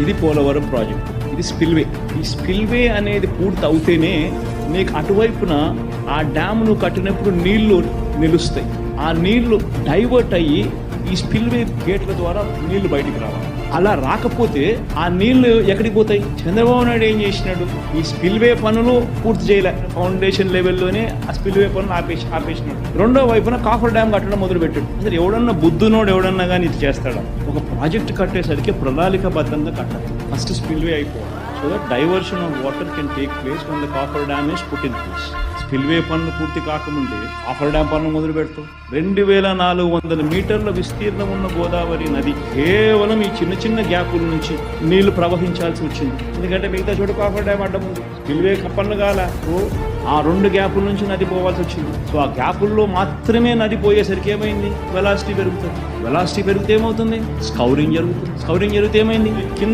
ఇది పోలవరం ప్రాజెక్ట్. ఇది స్పిల్వే. ఈ స్పిల్వే అనేది పూర్తి అవుతేనే నీకు అటువైపున ఆ డ్యామ్ను కట్టినప్పుడు నీళ్ళు నిలుస్తాయి. ఆ నీళ్ళు డైవర్ట్ అయ్యి ఈ స్పిల్వే గేట్ల ద్వారా నీళ్ళు బయటికి రావాలి. అలా రాకపోతే ఆ నీళ్ళు ఎక్కడికి పోతాయి? చంద్రబాబు నాయుడు ఏం చేసినాడు? ఈ స్పిల్వే పనులు పూర్తి చేయలే. ఫౌండేషన్ లెవెల్లోనే ఆ స్పిల్వే పనులు ఆపేసి ఆపేసినాడు. రెండో వైపున కాఫర్ డ్యామ్ కట్టడం మొదలు పెట్టాడు అసలు ఎవడన్నా బుద్ధునోడు ఎవడన్నా కానీ ఇది చేస్తాడా? ఒక ప్రాజెక్ట్ కట్టేసరికి ప్రణాళికాబద్ధంగా కట్టాలి. ఫస్ట్ స్పిల్వే అయిపోవాలి. So that diversion of water can take place once the coffer dam is put in place spillway పనులు పూర్తి కాకముందే కాఫర్ డ్యామ్ పనులు మొదలు పెడతాం రెండు వేల నాలుగు వందల మీటర్ల విస్తీర్ణం ఉన్న గోదావరి నది కేవలం ఈ చిన్న చిన్న గ్యాపుల నుంచి నీళ్ళు ప్రవహించాల్సి వచ్చింది. ఎందుకంటే మిగతా చోట కాఫర్ డ్యామ్ అడ్డం ఉంది. స్పిల్వే పనులు కాల. ఆ రెండు గ్యాపుల నుంచి నది పోవాల్సి వచ్చింది. సో ఆ గ్యాపుల్లో మాత్రమే నది పోయేసరికి ఏమైంది? వెలాసిటీ పెరుగుతుంది. వెలాసిటీ పెరిగితే ఏమవుతుంది? స్కౌరింగ్ జరుగుతుంది. స్కౌరింగ్ జరిగితే ఏమైంది? కింద